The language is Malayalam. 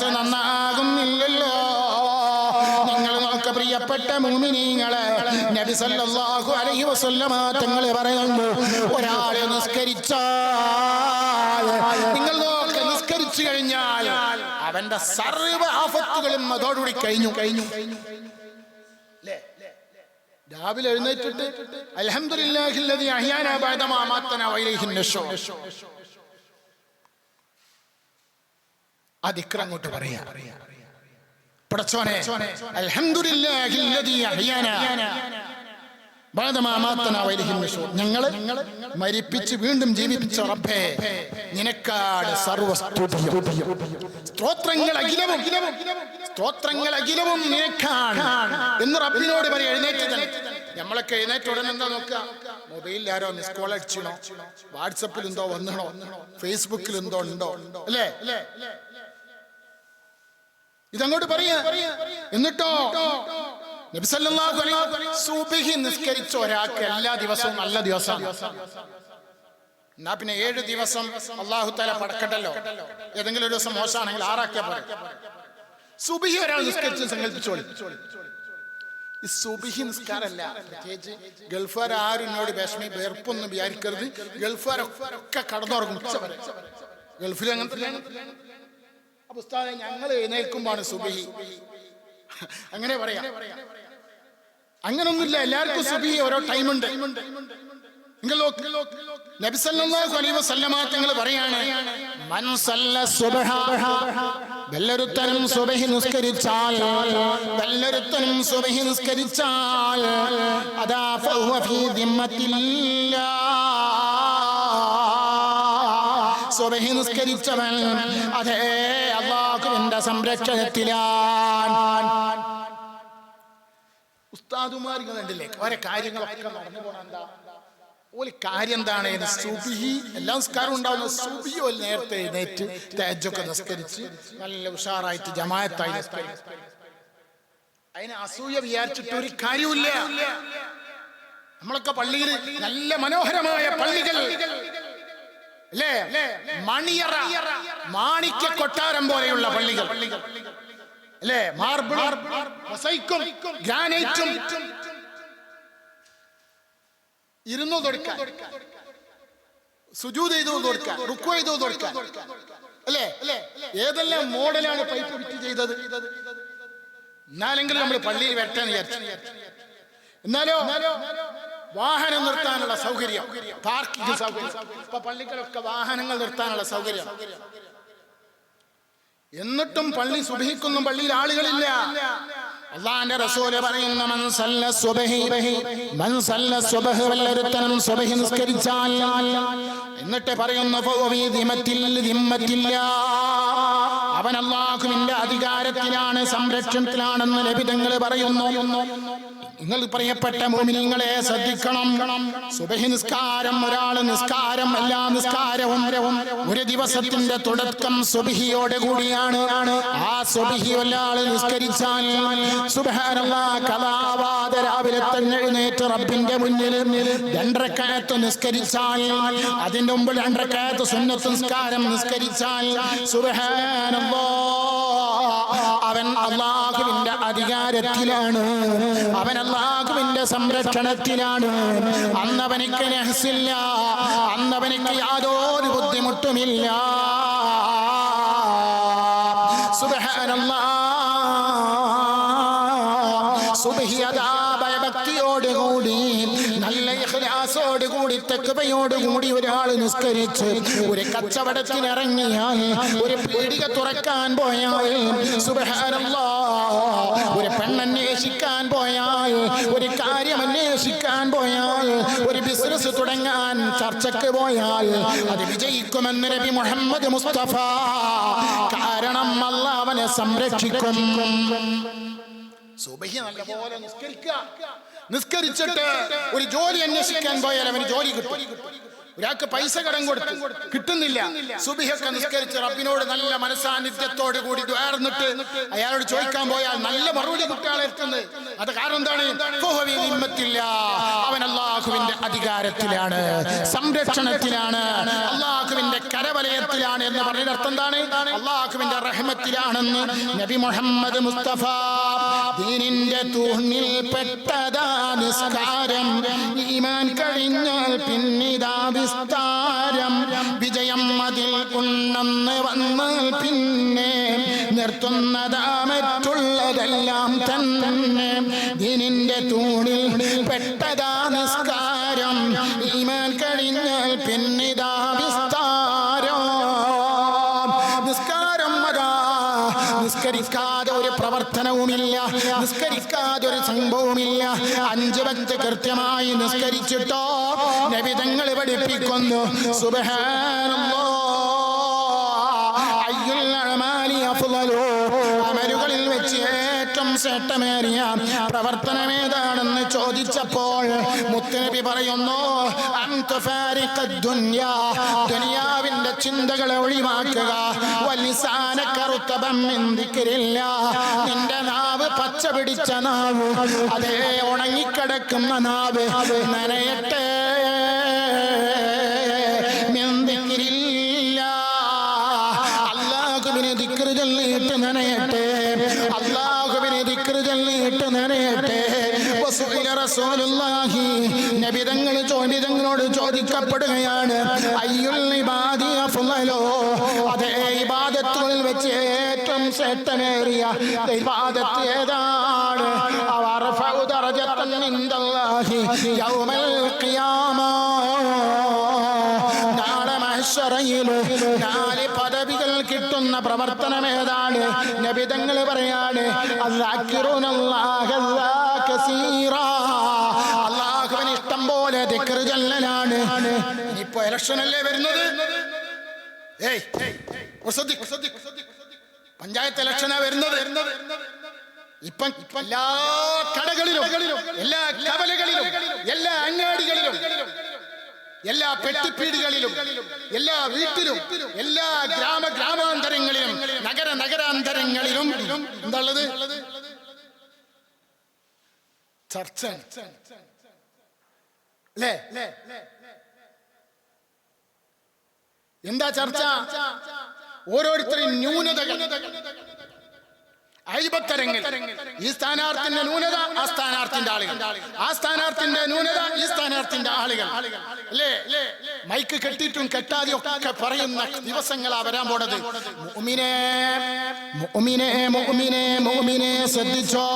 മനസ്സ് നന്നാകുന്നില്ലല്ലോ നിങ്ങൾ പ്രിയപ്പെട്ട മുമിനീങ്ങളെ നബി സല്ലല്ലാഹു അലൈഹി വസല്ലമ പറയുന്നു ഒരാളെ നിസ്കരിച്ചാൽ നിങ്ങൾ നോക്ക നിസ്കരിച്ചു കഴിഞ്ഞാൽ അവന്റെ സർവ ആഫത്തുകളും അതോടുകൂടി കഴിഞ്ഞു കഴിഞ്ഞു? രാവിലെ എഴുന്നേറ്റിട്ട് അൽഹംദുലില്ലാഹില്ലദി ആ ദിക്ർ അങ്ങോട്ട് പറയാ. പടച്ചോനെ ഞങ്ങളെ മരിപ്പിച്ച് വീണ്ടും ജീവിപ്പിച്ച റബ്ബേ നിനക്കാട് സ്തോത്രങ്ങൾ അഖിലവും സ്തോത്രങ്ങൾ അഖിലവും നിനക്കാണ് എന്ന് റബ്ബിനോട് പറയും എഴുന്നേറ്റ് നമ്മളൊക്കെ എഴുന്നേറ്റ് ഉടനെ എന്താ നോക്കുക മൊബൈലിൽ ആരോ മിസ് കോൾ അടിച്ചണോ? വാട്സപ്പിൽ എന്തോ വന്നണോ? ഫേസ്ബുക്കിൽ എന്തോ ഉണ്ടോ? അല്ലേ? ഇതങ്ങോട്ട് പറയാ. എന്നിട്ടോ സുബ്ഹി നിസ്കരിച്ച ഒരാൾക്ക് എല്ലാ ദിവസവും നല്ല ദിവസം എന്നാ പിന്നെ ഏഴ് ദിവസം അള്ളാഹു തല പടക്കട്ടല്ലോ ഏതെങ്കിലും ഒരു ദിവസം മോശമാണെങ്കിൽ ആറാക്കിയാ പോലെ സുബിഹി ഒരാൾ നിസ്കരിച്ച് സങ്കല്പിച്ചോളി ഈ സുബിഹി നിസ്കാരമല്ല പ്രത്യേകിച്ച് ഗൾഫുകാർ ആരും എന്നോട് വിഷമി വേർപ്പൊന്നും വിചാരിക്കരുത്. ഗൾഫുകാരൊക്കെ കടന്നുറങ്ങും ഗൾഫിൽ അങ്ങനത്തെ അപ്പൊ ഉസ്താദെ ഞങ്ങൾ എഴുന്നേൽക്കുമ്പോഴാണ് സുബിഹി. അങ്ങനെ പറയാം. അങ്ങനൊന്നുമില്ല എല്ലാവർക്കും സുബിഹി ഓരോ ടൈമുണ്ട്. നിങ്ങൾ അലൈഹി വസല്ലമ തങ്ങൾ മൻ സല്ല സുബ്ഹ നിസ്കരിച്ചാൽ വല്ലൊരുത്തനും സുബഹി നിസ്കരിച്ചാൽ ഫഹുവ ഫീ സുബഹി നിസ്കരിച്ചവൻ അതേ അള്ളാഹുവിന്റെ സംരക്ഷണത്തിലാണ്. ഉസ്താദുമാർ കണ്ടില്ലേ? ഓരോ കാര്യങ്ങളൊക്കെ നടന്നു പോണ എന്താ? കാര്യം എന്താണ് സുബിഹി. എല്ലാ നിസ്കാരം ഉണ്ടാവുന്ന സുബിഹി ഒരു നേരത്തെ എഴുന്നേറ്റ് തേജൊക്കെ നിസ്കരിച്ച് നല്ല ഉഷാറായിട്ട് ജമായത്തായി നിസ്കരിച്ച് അതിന് അസൂയ വിചാരിച്ചിട്ട് ഒരു കാര്യമില്ല നമ്മളൊക്കെ പള്ളിയിൽ നല്ല മനോഹരമായ പള്ളികൾ അല്ലേ മണിയറ മാണിക്യ കൊട്ടാരം പോലെയുള്ള പള്ളികൾ. അല്ലേ മാർബിൾ മൊസൈക്കും ഗ്രാനൈറ്റും. ഇരുന്നു കൊടുക്കാൻ. സുജൂത് ചെയ്തു കൊടുക്കാൻ. റുക്കു ചെയ്തു കൊടുക്കാൻ. അല്ലേ ഏതെല്ലാം മോഡലാണ് പൈപ്പ് ഫിറ്റ് ചെയ്തത്? എന്നാലെങ്കിലും നമ്മൾ പള്ളിയിൽ വരട്ടെന്ന് വിചാരിച്ചു. എന്നാലോ? വാഹനം നിർത്താനുള്ള സൗകര്യം. പാർക്കിംഗ് സൗകര്യം. ഇപ്പൊ പള്ളികളൊക്കെ വാഹനങ്ങൾ നിർത്താനുള്ള സൗകര്യം. എന്നിട്ടും പള്ളി സുബഹിക്കൊന്നും പള്ളിയിൽ ആളുകളില്ല. അള്ളാന്റെ റസൂൽ പറയുന്ന മൻ സല്ല സുബഹി മൻ സല്ല സുബഹ് വല്ലൊരുത്തനും സുബഹി നിസ്കരിച്ചാൽ എന്നിട്ട് പറയുന്ന അവൻ അള്ളാഹുവിന്റെ അധികാരത്തിലാണ് സംരക്ഷണത്തിലാണെന്ന് ലഭിതങ്ങൾ പറയുന്നു. നിങ്ങൾ പ്രിയപ്പെട്ട മോമിനിങ്ങളെ ശ്രദ്ധിക്കണം. സുബഹി നിസ്കാരം ഒരാൾ നിസ്കാരം എല്ലാ നിസ്കാരവും ഒരു ദിവസത്തിന്റെ തുടക്കം സുബഹിയോടെ കൂടിയാണ് ആ സുബിഹി ഒരാൾ നിസ്കരിച്ചാൽ കലാവാദ രാവിലെ തന്നെ എഴുന്നേറ്റ് റബ്ബിന്റെ മുന്നിൽ രണ്ടരക്കാലത്ത് നിസ്കരിച്ചാൽ അതിന്റെ മുമ്പ് രണ്ടരക്കാലത്ത് സുന്നത്ത് നിസ്കാരം നിസ്കരിച്ചാൽ സുബഹാനല്ലാ അവൻ അള്ളാഹുവിന്റെ അധികാരത്തിലാണ് അവൻ അള്ളാഹുവിന്റെ സംരക്ഷണത്തിലാണ്. അന്നവനിക്ക് നഹസില്ല. അന്നവനിക്ക് യാതൊരു ബുദ്ധിമുട്ടുമില്ല. സുബഹാനല്ലാ. സുബഹിയതാ തെക്കുവയോടുകൂടി ഒരാൾ നിസ്കരിച്ച് ഒരു കച്ചവടത്തിന് ഇറങ്ങിയാൽ ഒരു പീടിക തുറക്കാൻ പോയാൽ സുബഹാനല്ലാ. ഒരു പെണ്ണന്വേഷിക്കാൻ പോയാൽ ഒരു കാര്യം അന്വേഷിക്കാൻ പോയാൽ ഒരു ബിസിനസ് തുടങ്ങാൻ ചർച്ചക്ക് പോയാൽ അത് വിജയിക്കുമെന്ന് നബി മുഹമ്മദ് മുസ്തഫ. കാരണം അല്ല അവനെ സംരക്ഷിക്കും. സുബഹി നല്ലപോലെ നിസ്കരിക്കുക. നിസ്കരിച്ചിട്ട് ഒരു ജോലി അന്വേഷിക്കാൻ പോയാൽ അവന് ജോലി കിട്ടും. ഒരാൾക്ക് പൈസ കടം കൊടുത്തു കിട്ടുന്നില്ല. സുബിഹൊക്കെ നിസ്കരിച്ച് റബ്ബിനോട് നല്ല മനസാന്നിധ്യത്തോട് കൂടി വേർന്നിട്ട് അയാളോട് ചോദിക്കാൻ പോയാൽ നല്ല മറുപടി കുട്ടികളെ എത്തുന്നത് അത് കാരണം എന്താണ്? അവൻ അള്ളാഹുവിന്റെ അധികാരത്തിലാണ്. സംരക്ഷണത്തിലാണ്. അള്ളാഹുവിന്റെ കരവലയത്തിലാണ് എന്ന് പറഞ്ഞ അർത്ഥം എന്താണ്? അള്ളാഹുവിന്റെ റഹ്മത്തിലാണെന്ന് നബി മുഹമ്മദ് മുസ്തഫ ദീനിന്റെ തൂണിൽ പെട്ടതാ നിസ്കാരം. ഈമാൻ കഴിഞ്ഞാൽ പിന്നിതാ വിസ്താരം വിജയം അതിൽ ഉണ്ടെന്ന് വന്നാൽ പിന്നെ നിർത്തുന്നതാ മറ്റുള്ളതെല്ലാം തന്നെ. ദിനിന്റെ തൂണിൽ പെട്ടതാ നിസ്കാരം. ഈമാൻ കഴിഞ്ഞാൽ പിന്നിതാ വിസ്താരം നിസ്കാരം അതാ നിസ്കരിക്കാതെ ഒരു പ്രവർത്തനവുമില്ല. നിസ്കരിക്കാതെ ഒരു സംഭവമില്ല അഞ്ച് വക്ത് കൃത്യമായി നിസ്കരിച്ചിട്ടോ നബിതങ്ങൾ പഠിപ്പിക്കുന്നു. സുബ്ഹാനല്ലാഹ് ഏറ്റവും പ്രവർത്തനമേതാണെന്ന് ചോദിച്ചപ്പോൾ മുത്തുനബി പറയുന്നു ദുനിയാവിന്റെ ചിന്തകളെ ഒഴിവാക്കുക. വലിസാന നിന്റെ നാവ് പച്ച പിടിച്ച നാവ് അതേ ഉണങ്ങിക്കിടക്കുന്ന നാവ് നനയട്ടെ. നബിതങ്ങൾ ചോദിതങ്ങളോട് ചോദിക്കപ്പെടുകയാണ് അയ്യുൽ ഇബാദി അഫ്ളലോ അതേ ഇബാദത്തുകളിൽ വെച്ച് ഏറ്റവും ശ്രേഷ്ഠമേറിയ ഇബാദത്ത് ഏതാണ്? അവർ ദറജത്തൻ ഇൻദല്ലാഹി യൗമൽ ഖിയാമ. നാളെ മഹ്ശറയിൽ നാല് പദവികൾ കിട്ടുന്ന പ്രവർത്തനം ഏതാണ്? നബിതങ്ങൾ പറയാണ് ഇഷ്ടം പോലെ ജനലാണ്. ഇപ്പൊ ഇലക്ഷൻ അല്ലേ വരുന്നത്? ഏയ്. പഞ്ചായത്ത് ഇലക്ഷനാ വരുന്നത്. ഇപ്പം എല്ലാ കടകളിലും എല്ലാ കവലകളിലും എല്ലാ അങ്ങാടികളിലും എല്ലാ പെട്ടിപ്പീടുകളിലും എല്ലാ വീട്ടിലും എല്ലാ ഗ്രാമ ഗ്രാമാന്തരങ്ങളിലും നഗര നഗരാന്തരങ്ങളിലും എന്താള്ളത് ചർച്ച അല്ലേ എന്താ ചർച്ച? ഓരോരുത്തരും ന്യൂനതകൾ. അഴിബത്തരങ്ങൾ ഈ സ്ഥാനാർത്ഥിന്റെ ന്യൂനത ആ സ്ഥാനാർത്ഥിന്റെ ആളുകൾ. ആ സ്ഥാനാർത്ഥിന്റെ ന്യൂനത ഈ സ്ഥാനാർത്ഥിന്റെ ആളുകൾ. അല്ലേ മൈക്ക് കെട്ടിയിട്ടും കെട്ടാതെ ഒക്കെ പറയുന്ന ദിവസങ്ങളാ വരാൻ പോണത്. മുഅ്മിനേ മുഅ്മിനേ മുഅ്മിനേ മുഅ്മിനേ ശ്രദ്ധിച്ചോ?